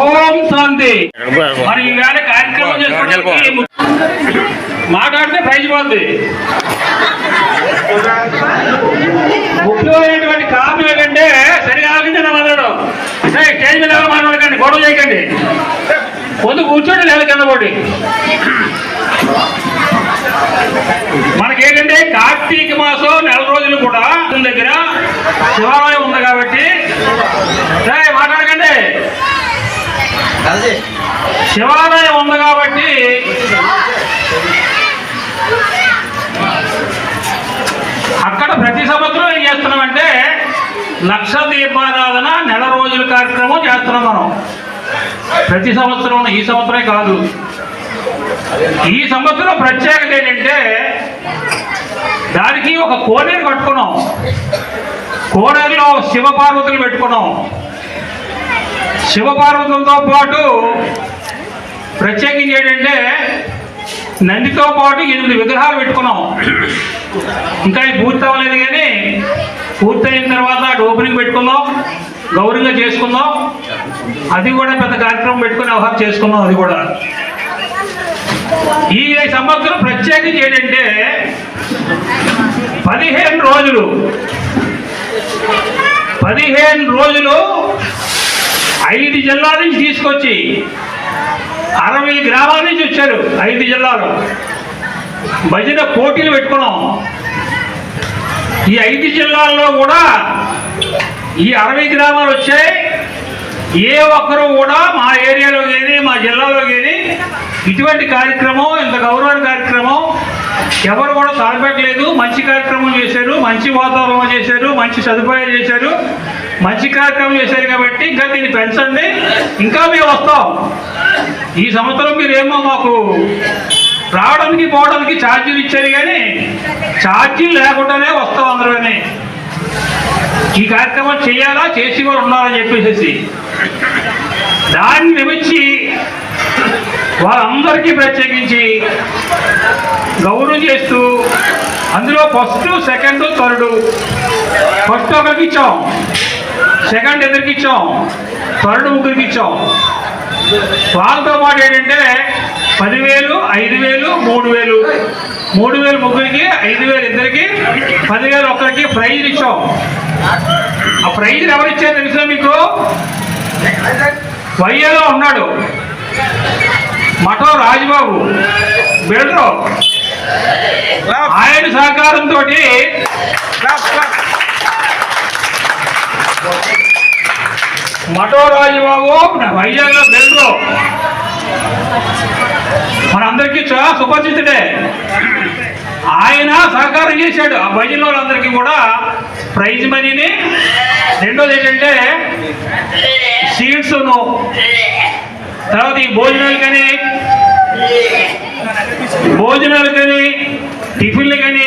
ఓం శాంతి. మరి ఈవేళ కార్యక్రమం చేసుకోవడానికి ము- మాట్లాడితే ప్రైజ్ పోద్ది. ముఖ్యమైనటువంటి కారణం ఏంటంటే సరిగా ఆలోచించండి మాట్లాడడం స్టేజ్ మీద ఎవరు మాట్లాడకండి గొడవ చేయకండి. ముందు కూర్చోండి లేదా కింద పడి. మనకేంటంటే కార్తీక మాసం నెల రోజులు కూడా మన దగ్గర శివాలయం ఉంది కాబట్టి. మాట్లాడకండి శివాలయం ఉంది కాబట్టి అక్కడ ప్రతి సంవత్సరం ఏం చేస్తున్నామంటే లక్ష దీపారాధన నెల రోజుల కార్యక్రమం చేస్తున్నాం మనం. ప్రతి సంవత్సరం ఈ సంవత్సరమే కాదు. ఈ సంవత్సరం ప్రత్యేకత ఏంటంటే దానికి ఒక కోనేరు కట్టుకున్నాం. కోనేరులో శివపార్వతులు పెట్టుకున్నాం. శివపార్వతులతో పాటు ప్రత్యేకించి ఏంటంటే నందితో పాటు ఎనిమిది విగ్రహాలు పెట్టుకున్నాం. ఇంకా పూర్తి అవ్వలేదు కానీ పూర్తయిన తర్వాత అటు ఓపెనింగ్ పెట్టుకుందాం గౌరవంగా చేసుకుందాం. అది కూడా పెద్ద కార్యక్రమం పెట్టుకుని అవహారం చేసుకుందాం అది కూడా. ఈ సంవత్సరం ప్రత్యేకించి ఏంటంటే పదిహేను రోజులు పదిహేను రోజులు ఐదు జిల్లాల నుంచి తీసుకొచ్చి అరవై గ్రామాల నుంచి వచ్చారు ఐదు జిల్లాలు. భజన పోటీలు పెట్టుకున్నాం. ఈ ఐదు జిల్లాల్లో కూడా ఈ అరవై గ్రామాలు వచ్చాయి. ఏ ఒక్కరు కూడా మా ఏరియాలో కానీ మా జిల్లాలో కానీ ఇటువంటి కార్యక్రమం ఇంత గౌరవ కార్యక్రమం ఎవరు కూడా తలపెట్టలేదు మంచి కార్యక్రమం చేశారు. మంచి వాతావరణం చేశారు. మంచి సదుపాయాలు చేశారు. మంచి కార్యక్రమం చేశారు కాబట్టి ఇంకా దీన్ని పెంచండి. ఇంకా మేము వస్తాం. ఈ సంవత్సరం మీరేమో మాకు రావడానికి పోవడానికి ఛార్జీలు ఇచ్చారు కానీ ఛార్జీలు లేకుండానే వస్తాం అందరూని ఈ కార్యక్రమం చేయాలా? చేసి కూడా ఉండాలని చెప్పేసి దాన్ని నిమిచ్చి వాళ్ళందరికీ ప్రత్యేకించి గౌరవం చేస్తూ అందులో ఫస్ట్ సెకండ్ థర్డ్ ఫస్ట్ ఒకరికి ఇచ్చాం. సెకండ్ ఎదురికి ఇచ్చాం? థర్డ్ ముగ్గురికి ఇచ్చాం. వాళ్ళతో పాటు ఏంటంటే పదివేలు ఐదు వేలు మూడు వేలు మూడు వేలు ముగ్గురికి ఐదు వేలు ఇద్దరికి పదివేలు ఒక్కరికి ప్రైజ్ ఇచ్చాం. ఆ ప్రైజ్ ఎవరిచ్చారు తెలుసా మీకు? వైఏలో ఉన్నాడు. మఠం రాజబాబు. బిల్డరు ఆయన సహకారంతో మఠో రాజబాబు వైజాగ్లో బిల్డరు మనందరికీ చాలా సుపరిచితుడే. ఆయన సహకారం చేశాడు. ఆ భజన వాళ్ళందరికీ కూడా ప్రైజ్ మనీని. రెండోది ఏంటంటే సీట్స్ను తర్వాత ఈ భోజనాలు కానీ భోజనాలు కానీ టిఫిన్లు కానీ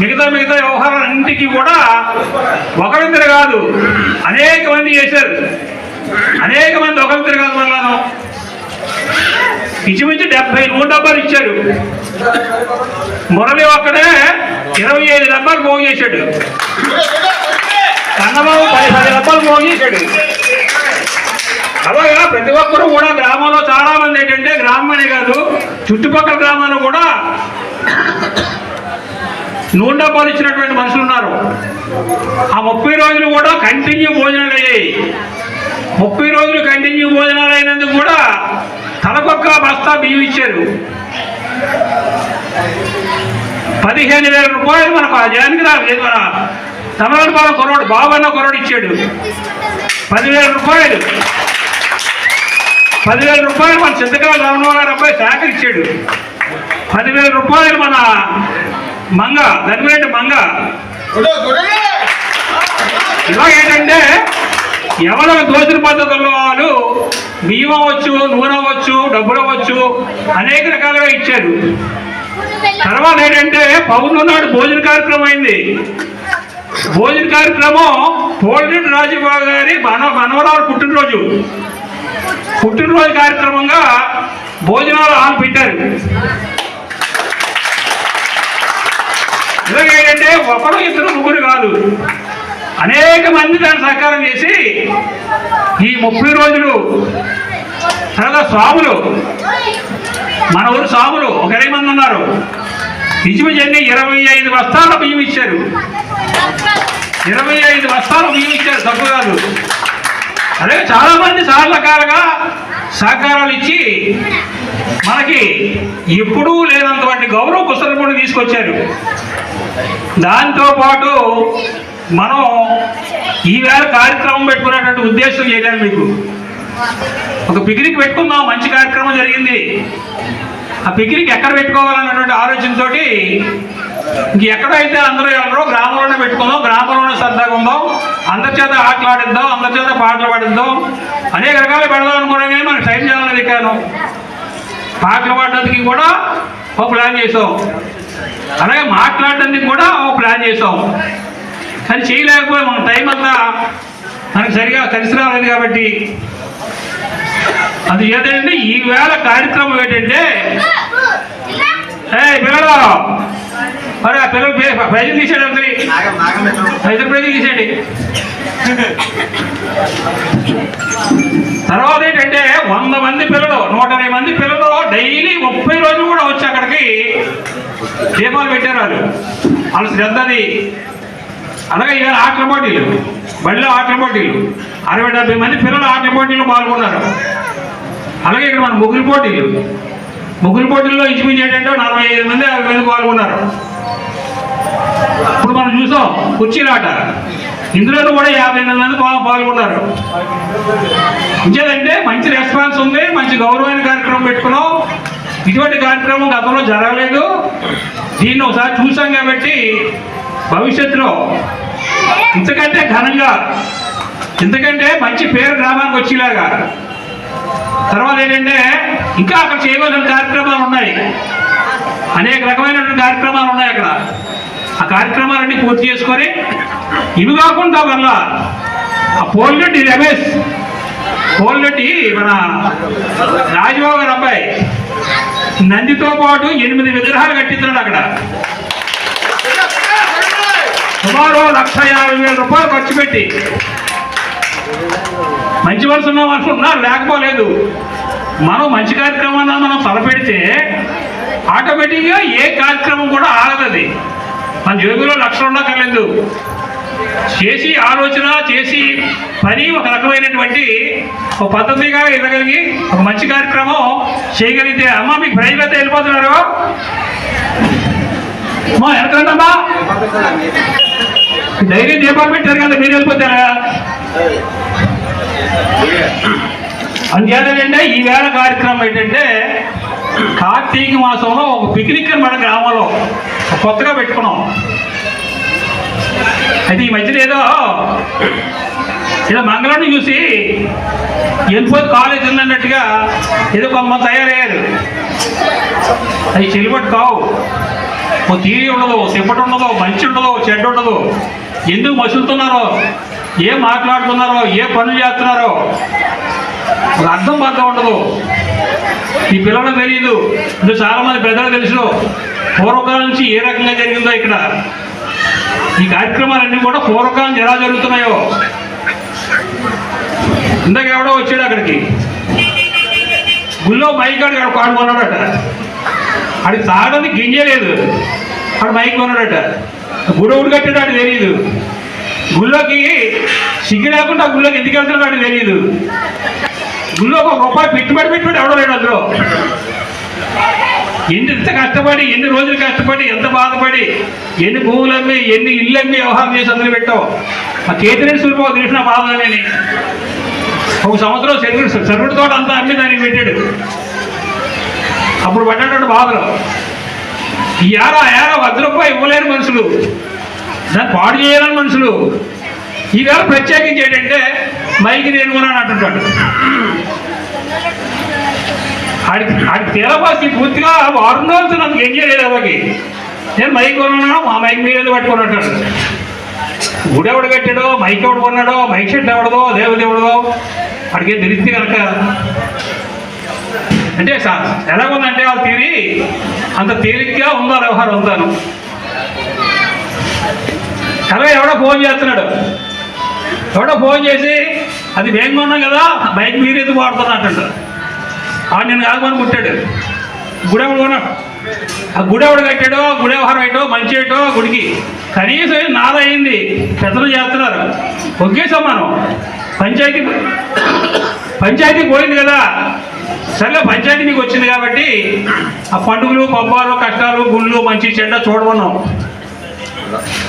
మిగతా మిగతా వ్యవహారాలన్నింటికి కూడా ఒకరిద్దరు కాదు అనేక మంది చేశారు. అనేక మంది ఒకరిద్దరు కాదు మళ్ళాను. ఇంచుమించు డెబ్బై నూరు డబ్బాలు ఇచ్చాడు. మురళి ఒక్కడే ఇరవై ఐదు డబ్బాలు పోగు చేశాడు. కన్నబాబు పది పది డబ్బాలు పోగు చేశాడు. అలాగా ప్రతి ఒక్కరూ కూడా గ్రామంలో చాలా మంది ఏంటంటే గ్రామమనే కాదు చుట్టుపక్కల గ్రామాల్లో కూడా నూనె డబ్బాలు ఇచ్చినటువంటి మనుషులు ఉన్నారు. ఆ ముప్పై రోజులు కూడా కంటిన్యూ భోజనాలు అయ్యాయి. ముప్పై రోజులు కంటిన్యూ భోజనాలు అయినందుకు కూడా తలకొక్క బస్తా బియ్యం ఇచ్చారు. పదిహేను వేల రూపాయలు మనకు ఆ జగన్కి రాలేదు మన తమిళనాడు కొరవాడు బాబన్న కొరవాడు ఇచ్చాడు. పదివేల రూపాయలు. పదివేల రూపాయలు మన చింతకాల గారు అబ్బాయి ఇచ్చాడు. పదివేల రూపాయలు మన మంగ ధనివేంటి మంగ. ఇలా ఏంటంటే ఎవరికి దోచిన పద్ధతుల్లో వాళ్ళు బియ్యం అవ్వచ్చు నూనె అవ్వచ్చు డబ్బులు అవ్వచ్చు అనేక రకాలుగా ఇచ్చారు. తర్వాత ఏంటంటే పౌర్ణమి నాడు భోజన కార్యక్రమం అయింది. భోజన కార్యక్రమం పోలిరెడ్డి రాజబాబు గారి మన మనవరాలు పుట్టినరోజు. పుట్టినరోజు కార్యక్రమంగా భోజనాలు ఆన్ పెట్టారు. ఇలాగ ఏంటంటే ఒకరు ఇద్దరు ముగ్గురు కాదు. అనేక మంది దాన్ని సహకారం చేసి ఈ ముప్పై రోజులు సరదా స్వాములు మన ఊరు స్వాములు ఒక ఇరవై మంది ఉన్నారు. ఇంచుమించండి ఇరవై ఐదు బస్తాల బియ్యం ఇచ్చారు. ఇరవై ఐదు బస్తాల బియ్యం ఇచ్చారు తప్పు కాదు అలాగే చాలా మంది చాలా రకాలుగా సహకారాలు ఇచ్చి మనకి ఎప్పుడూ లేనంతవంటి గౌరవ పుస్తకం తీసుకొచ్చారు. దాంతోపాటు మనం ఈవేళ కార్యక్రమం పెట్టుకునేటువంటి ఉద్దేశం చేయాలి మీకు? ఒక పిక్నిక్ పెట్టుకుందాం మంచి కార్యక్రమం జరిగింది. ఆ పిక్నిక్ ఎక్కడ పెట్టుకోవాలన్నటువంటి ఆలోచనతోటి ఇంక ఎక్కడైతే అందరూ వెళ్ళరో గ్రామంలోనే పెట్టుకుందాం గ్రామంలోనే సరదాగా ఉందాం. అందరి చేత ఆటలు ఆడిద్దాం అందరి చేత పాటలు పాడిద్దాం. అనేక రకాలు పెడదాం అనుకున్నాం కానీ మనకు టైం చేయాలని దిక్కాను పాటలు పాడడానికి కూడా ఒక ప్లాన్ చేసాం. అలాగే మాట్లాడడానికి కూడా ఒక ప్లాన్ చేసాం. కానీ చేయలేకపోయి. మన టైం అంతా మనకు సరిగా కలిసి రాలేదు కాబట్టి. అది ఏదంటే ఈ వేళ కార్యక్రమం ఏంటంటే ఏ పిల్లలు! ప్రైజులు తీసేయండి అందరి. ఐదు ప్రైజులు తీసేయండి. తర్వాత ఏంటంటే వంద మంది పిల్లలు నూట ఇరవై మంది పిల్లలు డైలీ ముప్పై రోజులు కూడా వచ్చి అక్కడికి దీపాలు పెట్టారు వాళ్ళు. వాళ్ళ శ్రద్ధది. అలాగే ఇవాళ ఆటల పోటీలు బడిలో ఆటల పోటీలు. అరవై డెబ్బై మంది పిల్లలు ఆటల పోటీలు పాల్గొన్నారు. అలాగే ఇక్కడ మన ముగ్గురు పోటీలు. ముగ్గురు పోటీల్లో ఇంచుమించు ఏంటంటే నలభై ఐదు మంది యాభై మంది పాల్గొన్నారు. ఇప్పుడు మనం చూసాం కుర్చీలాట ఇందులో కూడా యాభై ఎనిమిది మంది పాల్గొన్నారు. ఇంకేదంటే మంచి రెస్పాన్స్ ఉంది మంచి గౌరవమైన కార్యక్రమం పెట్టుకున్నాం. ఇటువంటి కార్యక్రమం గతంలో జరగలేదు. దీన్ని ఒకసారి చూసాం కాబట్టి భవిష్యత్తులో ఇంతకంటే ఘనంగా ఇంతకంటే మంచి పేరు గ్రామానికి వచ్చేలాగా. తర్వాత ఏంటంటే ఇంకా అక్కడ చేయవలసిన కార్యక్రమాలు ఉన్నాయి. అనేక రకమైనటువంటి కార్యక్రమాలు ఉన్నాయి అక్కడ. ఆ కార్యక్రమాలన్నీ పూర్తి చేసుకొని ఇవి కాకుండా వల్ల ఆ పోల్రెడ్డి రమేష్ పోల్రెడ్డి మన రాజబాబు గారి అబ్బాయి నందితో పాటు ఎనిమిది విగ్రహాలు కట్టిస్తున్నాడు అక్కడ. సుమారు లక్ష యాభై వేల రూపాయలు ఖర్చు పెట్టి. మంచి మనసు ఉన్నాం అనుకుంటున్నారు లేకపోలేదు. మనం మంచి కార్యక్రమాన్ని మనం తలపెడితే ఆటోమేటిక్గా ఏ కార్యక్రమం కూడా ఆగదది. మన జేబులో లక్షలు ఉండక్కర్లేదు చేసి ఆలోచన చేసి పని ఒక రకమైనటువంటి ఒక పద్ధతిగా ఇవ్వగలిగి ఒక మంచి కార్యక్రమం చేయగలిగితే అమ్మ మీకు ప్రైజ్ అయితే వెళ్ళిపోతున్నారు? అమ్మా ఎక్కడమ్మా డైరీ దీపాలు పెట్టారు కదా మీరు వెళ్ళిపోతారా? అందుచేతంటే ఈ వేళ కార్యక్రమం ఏంటంటే కార్తీక మాసంలో ఒక పిక్నిక్ అని మన గ్రామంలో. కొత్తగా పెట్టుకున్నాం. అయితే ఈ మధ్యన ఏదో ఏదో మంగళాన్ని చూసి వెళ్ళిపోతే కాలేజ్ ఉందన్నట్టుగా ఏదో కొంతమంది తయారయ్యారు. అవి చెల్లిబట్టు కావు. ఓ తీరి ఉండదు తిప్పటి ఉండదు మంచి ఉండదు చెడ్డ ఉండదు. ఎందుకు మసులుతున్నారో ఏం మాట్లాడుతున్నారో ఏ పనులు చేస్తున్నారో అసలు అర్థం బాగా ఉండదు. ఈ పిల్లలకు తెలియదు ఇది చాలా మంది పెద్దలు తెలుసు. పూర్వకాలం నుంచి ఏ రకంగా జరిగిందో ఇక్కడ. ఈ కార్యక్రమాలన్నీ కూడా పూర్వకాలం ఎలా జరుగుతున్నాయో. ఇందాక ఎవడో వచ్చాడు అక్కడికి. గుళ్ళో మైక్ ఆడు ఇక్కడ పాడుకున్నాడట ఆడికి తాగడానికి గింజ లేదు. ఆడు మైక్ కొన్నాడట. గుడవుడు కట్టాడు ఆడు తెలియదు గుళ్ళోకి సిగ్గు లేకుండా ఆ గుళ్ళోకి ఎందుకు వెళ్తున్నాడు ఆడు తెలియదు గుళ్ళోకి ఒక రూపాయి పెట్టుబడి పెట్టుబడి ఎవడో లేడు అందులో. ఎన్ని ఎంత కష్టపడి ఎన్ని రోజులు కష్టపడి ఎంత బాధపడి ఎన్ని భూములు అమ్మి ఎన్ని ఇల్లు అమ్మి వ్యవహారం చేసి అందులో పెట్టావు? ఆ కేతిరెడ్డి సూర్యబాబు తెలిసిన బాధలని ఒక సంవత్సరం సర్వీడు సర్వీడు తోట అంతా అమ్మి దానికి పెట్టాడు. అప్పుడు పడ్డటువంటి బాధలు. ఈ ఏరా ఏరా వద్ద రూపాయి ఇవ్వలేని మనుషులు. దాన్ని పాడు చేయాలని మనుషులు. ఈవేళ ప్రత్యేకించి ఏంటంటే మైకి నేను కొన్నాను అంటుంటాడు ఆడికి ఆడికి తెలపాసి పూర్తిగా వారుండవచ్చు నాకు ఏం చేయలేదు ఎవరికి నేను మైక్ కొన్నాను మా మైక్ మీద పట్టుకున్నట్టు గుడి ఎవడు కట్టాడో మైక్ ఎవడు కొన్నాడో మైక్ షెట్ ఎవడదో దేవుడు ఎవడదో అడిగే తెలిస్తే కనుక. అంటే సార్ ఎలా ఉందంటే వాళ్ళు తీరి అంత తేలిగ్గా ఉందా వ్యవహారం ఉందాను ఎలా ఎవడో ఫోన్ చేస్తున్నాడు. ఎవడో ఫోన్ చేసి అది వేగంగా ఉన్నాం కదా బైక్ మీరు ఎందుకు వాడుతున్నట్టు ఆ నేను కాదని ముట్టాడు. గుడెవడు కొన్నాడు ఆ గుడెవడు కట్టాడో గుడెవహారం ఏంటో మంచి ఏంటో గుడికి. కనీసం నాద అయింది పెద్దలు చేస్తున్నారు. ఒకేసాం మనం పంచాయతీ పంచాయతీ పోయింది కదా. సరే పంచాయతీ మీకు వచ్చింది కాబట్టి ఆ పండుగలు పబ్బాలు కష్టాలు గుళ్ళు మంచి చెడ్డ చూడమన్నాం.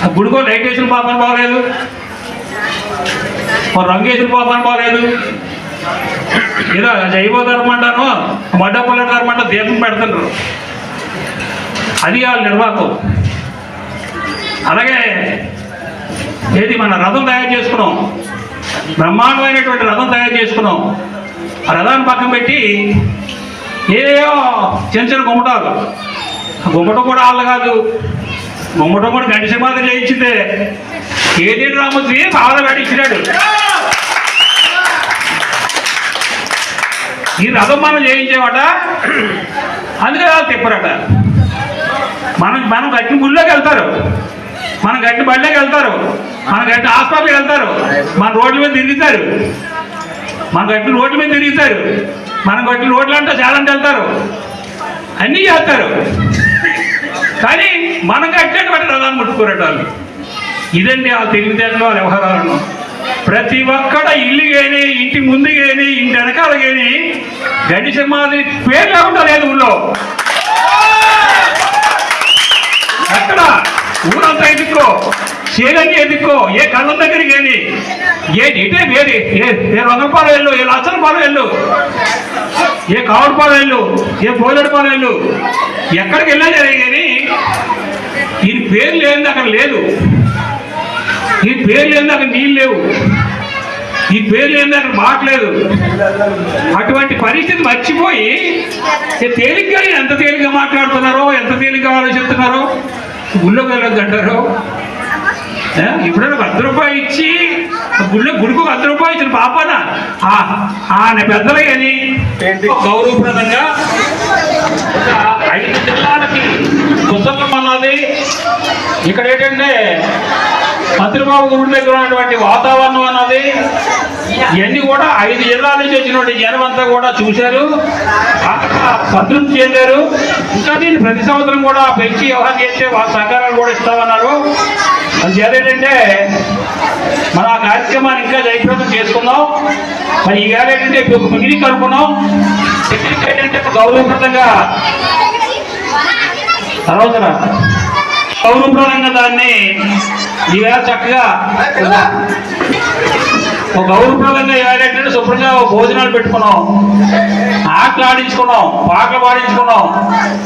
ఆ గుడికో లైట్ వేసిన పాపం బాగలేదు. మరి రంగు వేసిన బాగాలేదు ఏదో జైవ ధర్మం అంటాను మడ్డపల్ల ధర్మం అంటే దీపం పెడుతున్నారు అది వాళ్ళ నిర్వాహకం. అలాగే ఏది మన రథం తయారు చేసుకున్నాం. బ్రహ్మాండమైనటువంటి రథం తయారు చేసుకున్నాం. ఆ రథాన్ని పక్కన పెట్టి ఏయో చిన్న చిన్న గుమ్మటాలు. గుమ్మటం కూడా వాళ్ళు కాదు. గుమ్మటం కూడా గంట మాత్రం చేయించిందే. ఏది రామోజీ బాగా పెట్టించినాడు ఈ రథం మనం చేయించేవాట అందుకే వాళ్ళు తిప్పరట. మనం మనం గట్టి గుళ్ళోకి వెళ్తారు. మన గట్టి బళ్ళకి వెళ్తారు. మన గట్టి హాస్పిటల్కి వెళ్తారు. మన రోడ్ల మీద తిరుగుతారు. మన గట్టి రోడ్ల మీద తిరుగుతారు. మన గట్టి రోడ్లు అంటే చాలా వెళ్తారు. అన్నీ చేస్తారు. కానీ మనం కట్టినటువంటి రథాన్ని ముట్టుకోరట వాళ్ళు ఇదండి ఆ తెలివితేటలు వ్యవహారాలను. ప్రతి ఒక్కడ ఇల్లు కానీ ఇంటి ముందు కానీ ఇంటి వెనకాల కానీ గడ్డి సింహాది పేరు లేకుండా లేదు ఊళ్ళో ఎక్కడ? ఊరంతా ఎదుక్కో చేలన్నీ ఎదుక్కో ఏ కళ్ళ దగ్గరికి కానీ ఏ ఇటే వేరే ఏ ఏ రంగపాలు వెళ్ళు ఏ లచ్చల పాలు వెళ్ళు ఏ కావుడు వెళ్ళు ఏ పోలేడు వెళ్ళు. ఎక్కడికి వెళ్ళాలి కానీ దీని పేరు లేనిది అక్కడ లేదు. ఈ పేరు లేనిది అక్కడ నీళ్ళు లేవు. ఈ పేరు లేనిది అక్కడ మాట లేదు. అటువంటి పరిస్థితి మర్చిపోయి తేలిగ్గా ఎంత తేలిగ్గా మాట్లాడుతున్నారో ఎంత తేలిగ్గా ఆలోచిస్తున్నారో గుళ్ళోకి వెళ్ళొద్దు అంటారు ఏ? ఇప్పుడైనా ఒక అర్ధ రూపాయి ఇచ్చి గుళ్ళో గుడికి ఒక అర్ధ రూపాయి ఇచ్చిన పాపన ఆయన పెద్దలు కానీ గౌరవప్రదంగా ఐదు జిల్లాలకి పుస్తకం ఇక్కడ ఏంటంటే మంత్రిబాబు గుడి దగ్గర ఉన్నటువంటి వాతావరణం అన్నది ఇవన్నీ కూడా ఐదు జిల్లాల నుంచి వచ్చినటువంటి జనం అంతా కూడా చూశారు. సంతృప్తి చెందారు. ఇంకా దీన్ని ప్రతి సంవత్సరం కూడా పెంచి వ్యవహారం చేస్తే వాళ్ళ సహకారాలు కూడా ఇస్తామన్నారు. అది ఏంటంటే మన ఆ కార్యక్రమాన్ని ఇంకా జయప్రదం చేసుకుందాం. మరి ఈ గారు ఏంటంటే ఇప్పుడు పిక్నిక్ ఏంటంటే గౌరవప్రదంగా తర్వాత గౌరవప్రదంగా దాన్ని ఈవేళ చక్కగా ఒక గౌరవప్రదంగా ఏంటంటే శుభ్రంగా భోజనాలు పెట్టుకున్నాం. ఆటలు ఆడించుకున్నాం పాటలు పాడించుకున్నాం.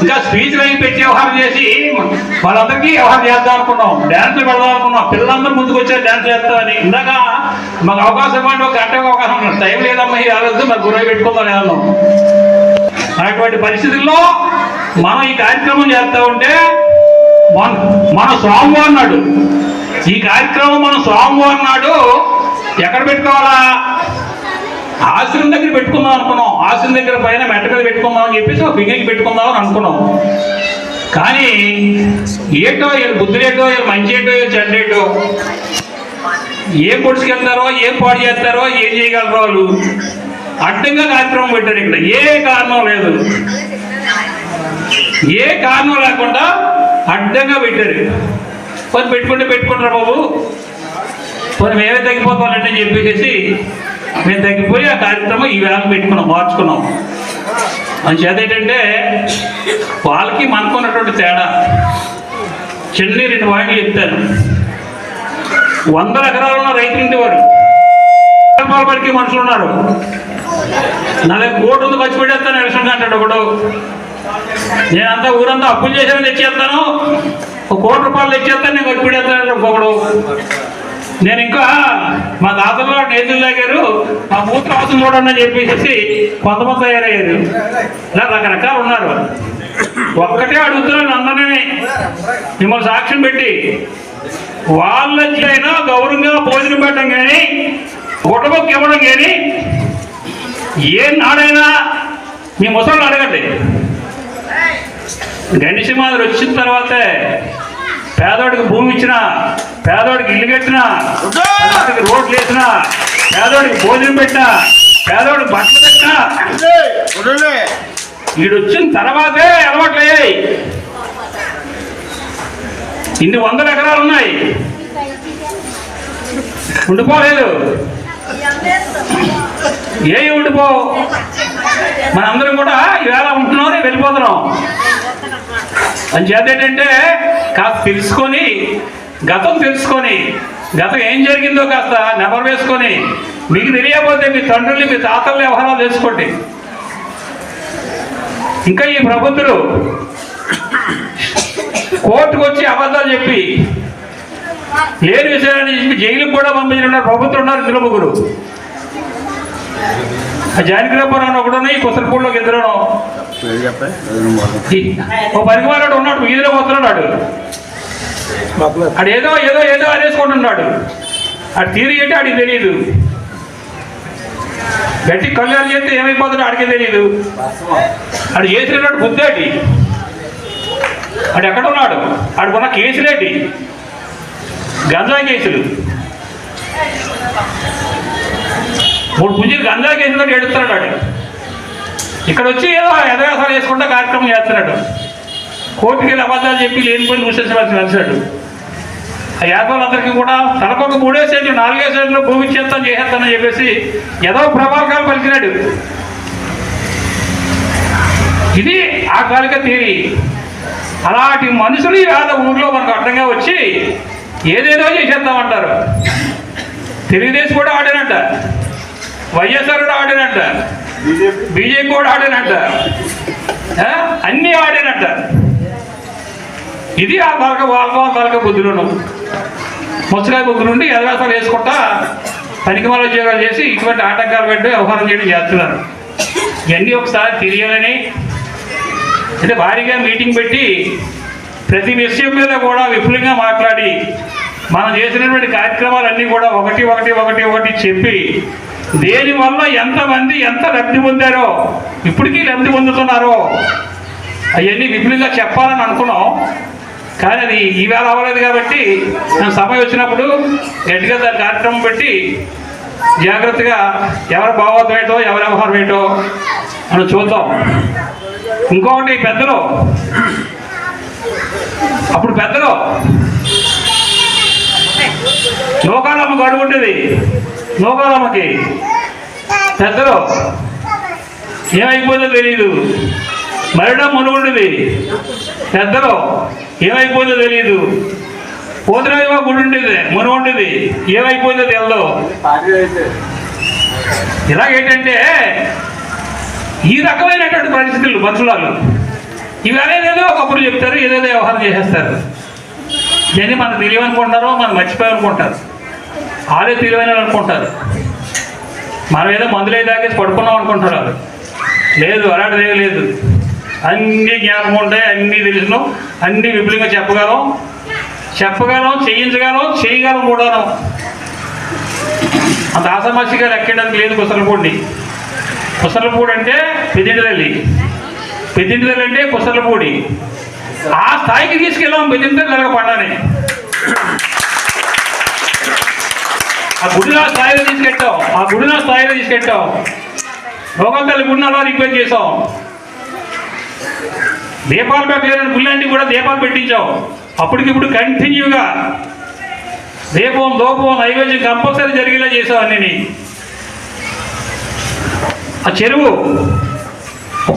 ఇంకా స్పీచ్లు అవి పెట్టి వ్యవహారం చేసి వాళ్ళందరికీ వ్యవహారం చేద్దాం అనుకున్నాం. డ్యాన్స్లు పెడదాం అనుకున్నాం. పిల్లలందరూ ముందుకు వచ్చారు డ్యాన్స్ చేస్తామని ఇందాక మాకు అవకాశం ఇవ్వండి ఒక గంట అవకాశం టైం లేదమ్మా ఈ రాలేదు మరి గురవి పెట్టుకుందాం ఏదన్నాం అటువంటి పరిస్థితుల్లో మనం ఈ కార్యక్రమం చేస్తా ఉంటే మన మన స్వామివారి నాడు ఈ కార్యక్రమం మన స్వామివారి నాడు ఎక్కడ పెట్టుకోవాలా? ఆశ్రమం దగ్గర పెట్టుకుందాం అనుకున్నాం. ఆశ్రమం దగ్గర పైన మెట్ట మీద పెట్టుకుందాం అని చెప్పేసి ఒక పిక్నిక్ పెట్టుకుందాం అని అనుకున్నాం. కానీ ఏటో బుద్ధులేటో మంచి ఏటో చెడ్డేటో ఏం పొడుచుకెళ్తారో ఏం పాడు చేస్తారో ఏం చేయగలరో వాళ్ళు అడ్డంగా కార్యక్రమం పెట్టారు ఇక్కడ. ఏ కారణం లేదు. ఏ కారణం లేకుండా అడ్డంగా పెట్టారు. కొన్ని పెట్టుకుంటే పెట్టుకుంటారు బాబు? కొన్ని మేమే తగ్గిపోతామంటే చెప్పేసి మేము తగ్గిపోయి ఆ కార్యక్రమం ఈ వేళ పెట్టుకున్నాం మార్చుకున్నాం. మంచి చేత ఏంటంటే వాళ్ళకి మనకున్నటువంటి తేడా. చిన్న రెండు వాటిలు చెప్తాను. వందల ఎకరాలు ఉన్న రైతులు ఉండేవారు. పడికి మనుషులు ఉన్నారు. నాలుగు కోట్లు ఉంది ఖర్చు పెట్టేస్తాను ఎలక్షన్ అంటాడు ఒకడు నేనంతా ఊరంతా అప్పులు చేసాను తెచ్చేస్తాను. ఒక కోటి రూపాయలు తెచ్చేస్తాను నేను ఖర్చు ఒకడు. నేను ఇంకా మా తాతలో నేతలు తాగారు మా మూత్ర అవసరం చూడండి అని చెప్పేసి కొంతమంది తయారయ్యారు. ఇలా రకరకాలు ఉన్నారు. ఒక్కటే అడుగుతున్నాను అందరినీ. మిమ్మల్ని సాక్ష్యం పెట్టి. వాళ్ళైనా గౌరవంగా భోజనం పెట్టడం కానీ గుట్టబొక్కి ఇవ్వడం కానీ ఏ నాడైనా మీ ముసళ్ళు అడగండి. గణేష్ మాదిరి వచ్చిన తర్వాతే పేదోడికి భూమి ఇచ్చిన పేదోడికి ఇల్లు కట్టిన పేదోడికి రోడ్లు వేసినా పేదోడికి భోజనం పెట్టిన పేదోడికి బట్టలు పెట్టినా వీడు వచ్చిన తర్వాతే అలవాట్లయ్యాయి. ఇన్ని వందల ఎకరాలు ఉన్నాయి. ఉండిపోలేదు. ఏ ఉండిపో? మనందరం కూడా ఈవేళ ఉంటున్నాం రేపు వెళ్ళిపోతున్నాం. అని చేత ఏంటంటే కాస్త తెలుసుకొని గతం తెలుసుకొని గతం ఏం జరిగిందో కాస్త నెంబర్ వేసుకొని మీకు తెలియకపోతే మీ తండ్రుల్ని మీ తాతల్ని వ్యవహారాలు తెలుసుకోండి. ఇంకా ఈ ప్రబుద్ధులు కోర్టుకు వచ్చి అబద్ధాలు చెప్పి లేని విషయాన్ని చెప్పి జైలుకు కూడా పంపించిన ప్రభుత్వం ఉన్నారు ఇద్దరు ముగ్గురు. ఆ ఒకడున్నాయి ఒకడున్న కుసరపూడిలోకి ఇద్దరును ఓ పరిమాణాడు ఉన్నాడు వీధిలో పోతున్నాడు ఆడు. ఏదో ఏదో ఏదో అనేసుకుంటున్నాడు ఆడు తీరి ఏంటి ఆడికి తెలియదు గట్టి కళ్యాణం చేస్తే ఏమైపోతుందో ఆడికి తెలియదు ఆడు చేసినట్టు బుద్ధేటి. ఆడు ఎక్కడ ఉన్నాడు ఆడుకున్న కేసులేటి? గంజా కేసులు. మూడు పుంజీలు గంజా కేసులో ఏడుస్తున్నాడు ఆడు ఇక్కడ వచ్చి ఏదో ఎదవేసాలు వేసుకుంటా కార్యక్రమం చేస్తున్నాడు. కోర్టుకి వెళ్ళి అబద్ధాలు చెప్పి లేనిపోయి మూసేసి కలిసాడు ఆ యాదవులందరికీ కూడా తనకొక మూడే సెంట్లు నాలుగే సెంట్లు భూమి చేస్తాను చేసేస్తానని చెప్పేసి ఏదో ప్రభావకాలు పలికినాడు. ఇది ఆ కాలిక తీరి. అలాంటి మనుషులు ఇవాళ ఊర్లో మనకు అడ్డంగా వచ్చి ఏదేదో చేసేద్దామంటారు. తెలుగుదేశం కూడా ఆడానంట. వైఎస్ఆర్ కూడా ఆడానంట బీజేపీ కూడా ఆడానంట అన్నీ ఆడానంట ఇది ఆ తలక వాళ్ళ తలక బుద్ధులను. ముసలాయి బుద్ధి నుండి ఎదరాసాలు వేసుకుంటా పనికిమాల ఉద్యోగాలు చేసి ఇటువంటి ఆటంకాలు పెట్టి వ్యవహారం చేయడం చేస్తున్నారు. ఇవన్నీ ఒకసారి తెలియాలని అంటే భారీగా మీటింగ్ పెట్టి ప్రతి విషయం మీద కూడా విపులంగా మాట్లాడి మనం చేసినటువంటి కార్యక్రమాలన్నీ కూడా ఒకటి ఒకటి ఒకటి ఒకటి చెప్పి దేనివల్ల ఎంతమంది ఎంత లబ్ధి పొందారో ఇప్పటికీ లబ్ధి పొందుతున్నారో అవన్నీ విపులంగా చెప్పాలని అనుకున్నాం. కానీ అది ఈవేళ అవ్వలేదు కాబట్టి నేను సమయం వచ్చినప్పుడు గట్టిగా దాని కార్యక్రమం పెట్టి జాగ్రత్తగా ఎవరు భావోద్వం ఏంటో ఎవరి వ్యవహారం ఏంటో మనం చూద్దాం. ఇంకొకటి పెద్దలు. అప్పుడు పెద్దలు. నూకాలమ్మ గడువు ఉండేది. నూకాలమ్మకి పెద్దలు ఏమైపోయిందో తెలియదు మరణం మునుగుండేది. పెద్దలు ఏమైపోయిందో తెలియదు పోతురాజుమా గుడి ఉండేది మును ఏమైపోయిందో తెలియదు ఇలాగేంటంటే ఈ రకమైనటువంటి పరిస్థితులు మనుషులాలు. ఇవాళ ఏదేదో ఒకప్పుడు చెప్తారు ఏదేదో వ్యవహారం చేసేస్తారు. ఇవన్నీ మనకు తెలియమనుకుంటారో మనం మర్చిపోయామనుకుంటారు వాళ్ళే తెలివైన అనుకుంటారు. మనం ఏదో మందులే తాగేసి పడుకున్నాం అనుకుంటారు వాళ్ళు. లేదు అలాంటిది లేదు. అన్నీ జ్ఞాపకం ఉంటాయి అన్నీ తెలుసును అన్నీ విపులంగా చెప్పగలం. చెప్పగలం చేయించగలం చేయగలం కూడాను. అంత ఆసమస్యగా లెక్కడానికి లేదు కుసలపూడిని కుసలపూడి అంటే పెద్దింటి తల్లి. పెద్దింటి తల్లి అంటే కుసలపూడి ఆ స్థాయికి తీసుకెళ్ళాం పెద్దింటి తల్లి పండని ఆ గుడిలో స్థాయిలో తీసుకెట్టాం ఆ గుడిలో స్థాయిలో తీసుకెట్టాం లోకం తల్లి గుడిని అలా రిక్వెస్ట్ చేసాం దీపాలు పెట్టలేని గుళ్ళంటి కూడా దీపాలు పెట్టించాం అప్పటికిప్పుడు కంటిన్యూగా దీపం దోపం నైవేద్యం కంపల్సరీ జరిగేలా చేసాం అన్నీ ఆ చెరువు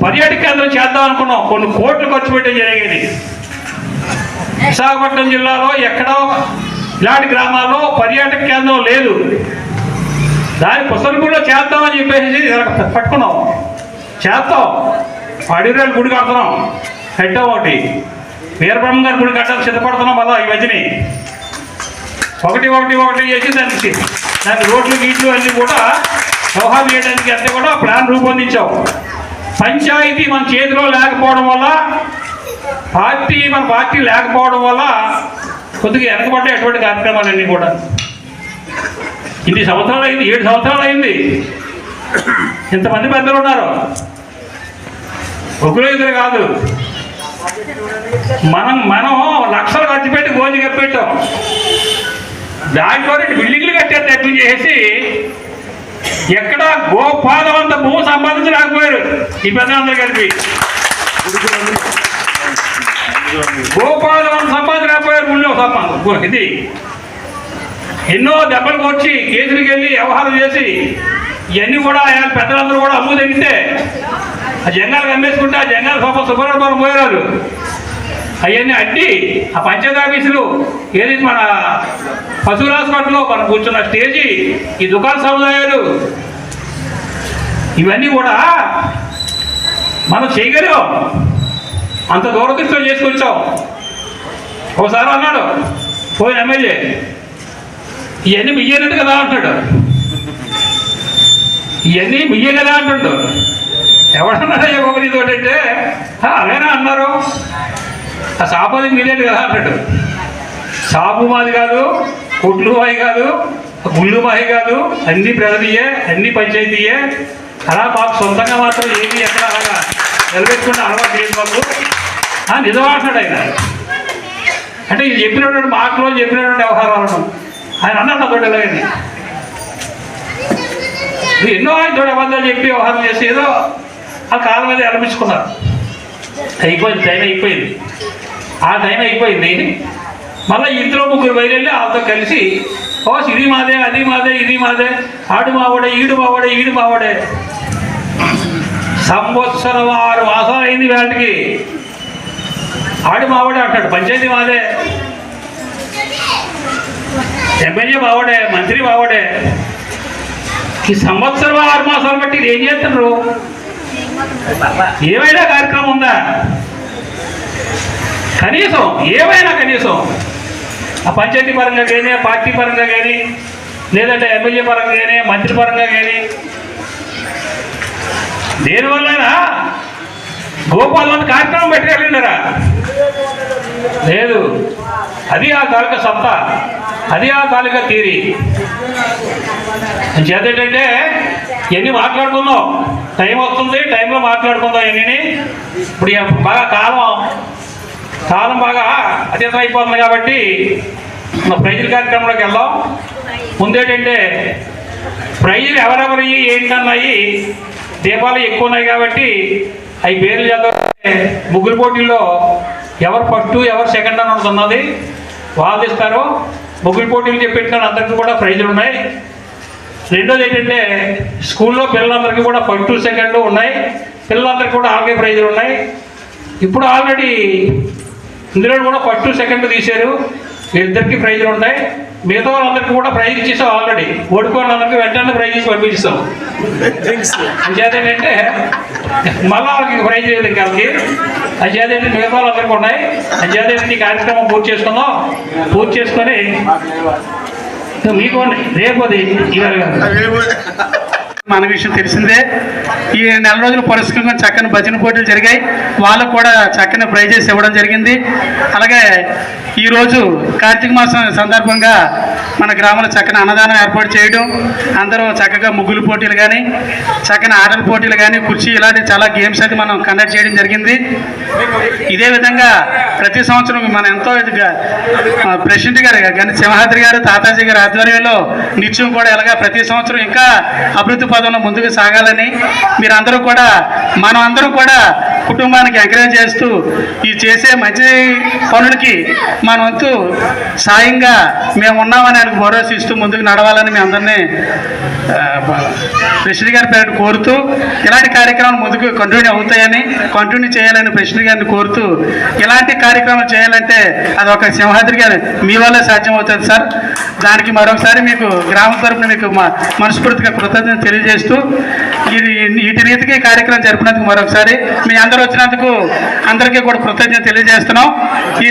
పర్యాటక కేంద్రం చేద్దాం అనుకున్నాం. కొన్ని కోట్లు ఖర్చు పెట్టడం జరిగేది. విశాఖపట్నం జిల్లాలో ఎక్కడో ఇలాంటి గ్రామాల్లో పర్యాటక కేంద్రం లేదు. దాని కూడా చేద్దామని చెప్పేసి పట్టుకున్నాం. చేస్తాం. అడిరాలు గుడి కడుతున్నాం. కట్టాం ఒకటి. వీరబ్రహ్మ గారి గుడి కట్టాలి సిద్ధపడుతున్నాం మళ్ళా ఈ మధ్యని. ఒకటి ఒకటి ఒకటి చేసి దానికి దాని రోడ్లు గీట్లు అన్నీ కూడా వ్యవహారం చేయడానికి అంతా కూడా ప్లాన్ రూపొందించాం. పంచాయతీ మన చేతిలో లేకపోవడం వల్ల పార్టీ మన పార్టీ లేకపోవడం వల్ల కొద్దిగా వెనకబడ్డాయి అటువంటి కార్యక్రమాలన్నీ కూడా. ఇన్ని సంవత్సరాలు అయింది ఏడు సంవత్సరాలు అయింది. ఇంతమంది పెద్దలు ఉన్నారు? ఒకరు ఇద్దరు కాదు. మనం మనం లక్షలు ఖర్చు పెట్టి గోజు కప్పెట్టాం. దాంట్లో రెండు బిల్డింగ్లు కట్టారు ప్రయత్నం చేసి ఎక్కడ గోపాలం అంత భూమి సంపాదించలేకపోయారు ఈ పెద్దలందరూ కలిపి. గోపాలం అంత రాకపోయారు ఊళ్ళో సంపా ఇది. ఎన్నో దెబ్బలు వచ్చి కేసులకు వెళ్ళి వ్యవహారం చేసి ఇవన్నీ కూడా ఆయన పెద్దలందరూ కూడా అమ్ము తింటే ఆ జంగాలు కమ్మేసుకుంటే ఆ జంగాల సోప సుబ్రహ్మణ్యం పోయారు అవన్నీ అడ్డి ఆ పంచాయతీ ఆఫీసులు ఏది మన పశువుల హాస్పిటల్లో మనం కూర్చున్న స్టేజీ ఈ దుకాణ సముదాయాలు ఇవన్నీ కూడా మనం చేయగలిగాం. అంత దూరదృష్టం చేసుకొచ్చావు. ఒకసారి అన్నాడు పోయిన ఎమ్మెల్యే ఇవన్నీ మియ్యనట్టు కదా అంటాడు ఇవన్నీ మియ్య కదా అంటుండు. ఎవడన్నారా ఒకరి తోటంటే అలానే అన్నారు? ఆ సాపది మీరేది కదా అంటాడు సాపు మాది కాదు కుట్లు మాది కాదు గుళ్ళు మాది కాదు అన్ని ప్రజలయే అన్ని పంచాయతీయే అలా మాకు సొంతంగా మాత్రం ఏమి ఎక్కడ అలాగా నిలబెట్టుకుంటే అలవాటు లేదు మాకు ఆ, ఆయన. అంటే ఇది చెప్పినటువంటి మాటలో చెప్పినటువంటి వ్యవహారాలను ఆయన అన్నాడు నాతో ఇలాగని ఎన్నో ఆయనతో అబద్ధాలు చెప్పి వ్యవహారం చేసి ఏదో ఆ కాలం మీద అనిపించుకున్నారు అయిపోయింది టైం అయిపోయింది. ఆ టైం అయిపోయింది. మళ్ళీ ఇంట్లో ముగ్గురు బయలుదేరి వాళ్ళతో కలిసి ఓ ఇది మాదే అది మాదే ఇది మాదే ఆడు మావాడే ఈడు మావాడే ఈడు మావాడే. సంవత్సరం ఆరు మాసాలు అయింది వాటికి. ఆడు మావాడే అంటాడు పంచాయతీ మాదే. ఎమ్మెల్యే మావాడే మంత్రి మావాడే. ఈ సంవత్సరం ఆరు మాసాలు బట్టి ఏం చేస్తున్నారు? ఏమైనా కార్యక్రమం ఉందా? కనీసం ఏమైనా కనీసం. ఆ పంచాయతీ పరంగా కానీ పార్టీ పరంగా కానీ లేదంటే ఎమ్మెల్యే పరంగా కానీ మంత్రి పరంగా కానీ దేనివల్లైనా గోపాలను కార్యక్రమం పెట్టగలిగినారా లేదు. అది ఆ తాలూకా సత్తా అది ఆ తాలూకా తీరి. చేత ఏంటంటే ఇవన్నీ మాట్లాడుకుందాం? టైం వస్తుంది టైంలో మాట్లాడుకుందాం ఇవన్నీ ఇప్పుడు బాగా కాలం కాలం బాగా అతీతం అయిపోతుంది కాబట్టి మన ప్రైజుల కార్యక్రమంలోకి వెళ్దాం. ముందేంటంటే ప్రైజులు ఎవరెవరి ఏంటన్నాయి దీపాలు ఎక్కువ ఉన్నాయి కాబట్టి అవి పేర్లు చదివితే ముగ్గురు పోటీల్లో ఎవరు ఫస్ట్ ఎవరు సెకండ్ అని ఉన్నది. వాళ్ళు ఇస్తారు. ముగ్గురు పోటీలు చెప్పిన అందరికీ కూడా ప్రైజులు ఉన్నాయి. రెండోది ఏంటంటే స్కూల్లో పిల్లలందరికీ కూడా ఫస్ట్ సెకండ్ ఉన్నాయి. పిల్లలందరికీ కూడా ఆల్గే ప్రైజులు ఉన్నాయి. ఇప్పుడు ఆల్రెడీ ఇందులో కూడా ఫస్ట్ సెకండ్ తీశారు. వీళ్ళిద్దరికీ ప్రైజులు ఉన్నాయి మిగతా వాళ్ళందరికీ కూడా ప్రైజ్ ఇచ్చేసాం ఆల్రెడీ ఓడిపోయిన వాళ్ళందరికీ వెంటనే ప్రైజ్ ఇచ్చి పంపించాం అంచేత ఏంటంటే మళ్ళా వాళ్ళకి ప్రైజ్ లేదు ఇంకా వాళ్ళకి. అంచేత మిగతా వాళ్ళందరికీ ఉన్నాయి. అంచేత ఈ కార్యక్రమం పూర్తి చేసుకుందాం. పూర్తి చేసుకొని మీకు రేపు అది ఇవాళ. మన విషయం తెలిసిందే. ఈ నెల రోజులు పురస్కరంగా చక్కని భజన పోటీలు జరిగాయి. వాళ్ళకు కూడా చక్కని ప్రైజెస్ ఇవ్వడం జరిగింది. అలాగే ఈరోజు కార్తీక మాసం సందర్భంగా మన గ్రామంలో చక్కని అన్నదానం ఏర్పాటు చేయడం అందరూ చక్కగా ముగ్గులు పోటీలు కానీ చక్కని ఆటల పోటీలు కానీ కుర్చీ ఇలాంటి చాలా గేమ్స్ అది మనం కండక్ట్ చేయడం జరిగింది. ఇదే విధంగా ప్రతి సంవత్సరం మనం ఎంతో ఇదిగా ప్రెసిడెంట్ గారు కానీ సింహాద్రి గారు తాతాజీ గారి ఆధ్వర్యంలో నిత్యం కూడా ఇలాగా ప్రతి సంవత్సరం ఇంకా అభివృద్ధి పదంలో ముందుకు సాగాలని మీరందరూ కూడా మనం అందరం కూడా కుటుంబానికి ఎంకరేజ్ చేస్తూ ఈ చేసే మంచి పనులకి మన వంతు సాయంగా మేము ఉన్నామని ఆయనకు భరోసా ఇస్తూ ముందుకు నడవాలని మీ అందరినీ ప్రెసిడెంట్ గారి పేరు కోరుతూ ఇలాంటి కార్యక్రమాలు ముందుకు కంటిన్యూ అవుతాయని కంటిన్యూ చేయాలని ప్రెసిడెంట్ గారిని కోరుతూ ఇలాంటి కార్యక్రమాలు చేయాలంటే అది ఒక సింహాద్రి గారు మీ వల్లే సాధ్యం అవుతుంది సార్. దానికి మరొకసారి మీకు గ్రామం తరపున మీకు మనస్ఫూర్తిగా కృతజ్ఞత తెలియజేస్తూ ఇది వీటి రీతికి కార్యక్రమం జరిపినందుకు మరొకసారి మీ అందరూ వచ్చినందుకు అందరికీ కూడా కృతజ్ఞత తెలియజేస్తున్నాం. ఈ